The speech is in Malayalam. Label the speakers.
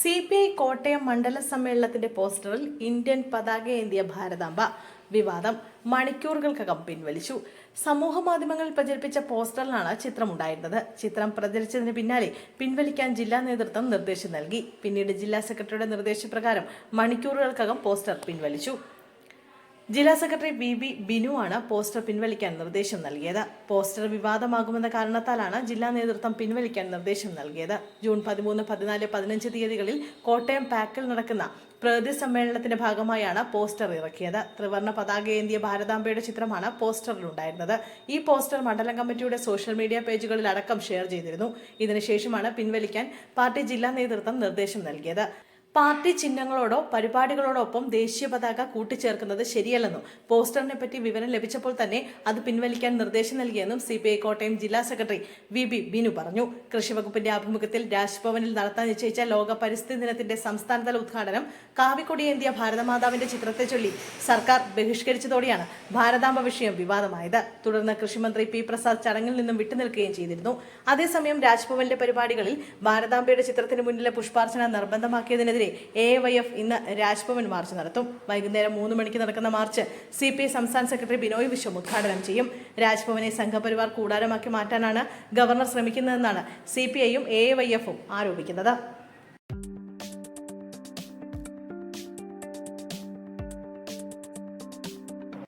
Speaker 1: സി പി ഐ കോട്ടയം മണ്ഡല സമ്മേളനത്തിന്റെ പോസ്റ്ററിൽ ഇന്ത്യൻ പതാക ഏന്തിയ ഭാരതാംബ വിവാദം മണിക്കൂറുകൾക്കകം പിൻവലിച്ചു. സമൂഹ മാധ്യമങ്ങളിൽ പ്രചരിപ്പിച്ച പോസ്റ്ററിലാണ് ചിത്രമുണ്ടായിരുന്നത്. ചിത്രം പ്രചരിച്ചതിന് പിന്നാലെ പിൻവലിക്കാൻ ജില്ലാ നേതൃത്വം നിർദ്ദേശം നൽകി. പിന്നീട് ജില്ലാ സെക്രട്ടറിയുടെ നിർദ്ദേശപ്രകാരം മണിക്കൂറുകൾക്കകം പോസ്റ്റർ പിൻവലിച്ചു. ജില്ലാ സെക്രട്ടറി ബി ബിനു ആണ് പോസ്റ്റർ പിൻവലിക്കാൻ നിർദ്ദേശം നൽകിയത്. പോസ്റ്റർ വിവാദമാകുമെന്ന കാരണത്താലാണ് ജില്ലാ നേതൃത്വം പിൻവലിക്കാൻ നിർദ്ദേശം നൽകിയത്. ജൂൺ പതിമൂന്ന് പതിനാല് പതിനഞ്ച് തീയതികളിൽ കോട്ടയം പാക്കിൽ നടക്കുന്ന പ്രകൃതി സമ്മേളനത്തിന്റെ ഭാഗമായാണ് പോസ്റ്റർ ഇറക്കിയത്. ത്രിവർണ പതാകയേന്തിയ ഭാരതാംബയുടെ ചിത്രമാണ് പോസ്റ്ററിലുണ്ടായിരുന്നത്. ഈ പോസ്റ്റർ മണ്ഡലം കമ്മിറ്റിയുടെ സോഷ്യൽ മീഡിയ പേജുകളിൽ അടക്കം ഷെയർ ചെയ്തിരുന്നു. ഇതിനുശേഷമാണ് പിൻവലിക്കാൻ പാർട്ടി ജില്ലാ നേതൃത്വം നിർദ്ദേശം നൽകിയത്. പാർട്ടി ചിഹ്നങ്ങളോടോ പരിപാടികളോടൊപ്പം ദേശീയ പതാക കൂട്ടിച്ചേർക്കുന്നത് ശരിയല്ലെന്നും പോസ്റ്ററിനെ പറ്റി വിവരം ലഭിച്ചപ്പോൾ തന്നെ അത് പിൻവലിക്കാൻ നിർദ്ദേശം നൽകിയെന്നും സി പി ഐ കോട്ടയം ജില്ലാ സെക്രട്ടറി വി ബി ബിനു പറഞ്ഞു. കൃഷിവകുപ്പിന്റെ ആഭിമുഖ്യത്തിൽ രാജ്ഭവനിൽ നടത്താൻ നിശ്ചയിച്ച ലോക പരിസ്ഥിതി ദിനത്തിന്റെ സംസ്ഥാനതല ഉദ്ഘാടനം കാവിക്കൊടിയേന്തിയ ഭാരതമാതാവിന്റെ ചിത്രത്തെ ചൊല്ലി സർക്കാർ ബഹിഷ്കരിച്ചതോടെയാണ് ഭാരതാംബ വിഷയം വിവാദമായത്. തുടർന്ന് കൃഷിമന്ത്രി പി പ്രസാദ് ചടങ്ങിൽ നിന്നും വിട്ടുനിൽക്കുകയും ചെയ്തിരുന്നു. അതേസമയം രാജ്ഭവനിലെ പരിപാടികളിൽ ഭാരതാംബയുടെ ചിത്രത്തിന് മുന്നിലെ പുഷ്പാർച്ചന നിർബന്ധമാക്കിയതിനെതിരെ എ വൈ എഫ് ഇന്ന് രാജ്ഭവൻ മാർച്ച് നടത്തും. വൈകുന്നേരം മൂന്ന് മണിക്ക് നടക്കുന്ന മാർച്ച് സി പി ഐ സംസ്ഥാന സെക്രട്ടറി ബിനോയ് വിശ്വം ഉദ്ഘാടനം ചെയ്യും. രാജ്ഭവനെ സംഘപരിവാർ കൂടാരമാക്കി മാറ്റാനാണ് ഗവർണർ ശ്രമിക്കുന്നതെന്നാണ് സി പി ഐയും എ വൈ എഫും ആരോപിക്കുന്നത്.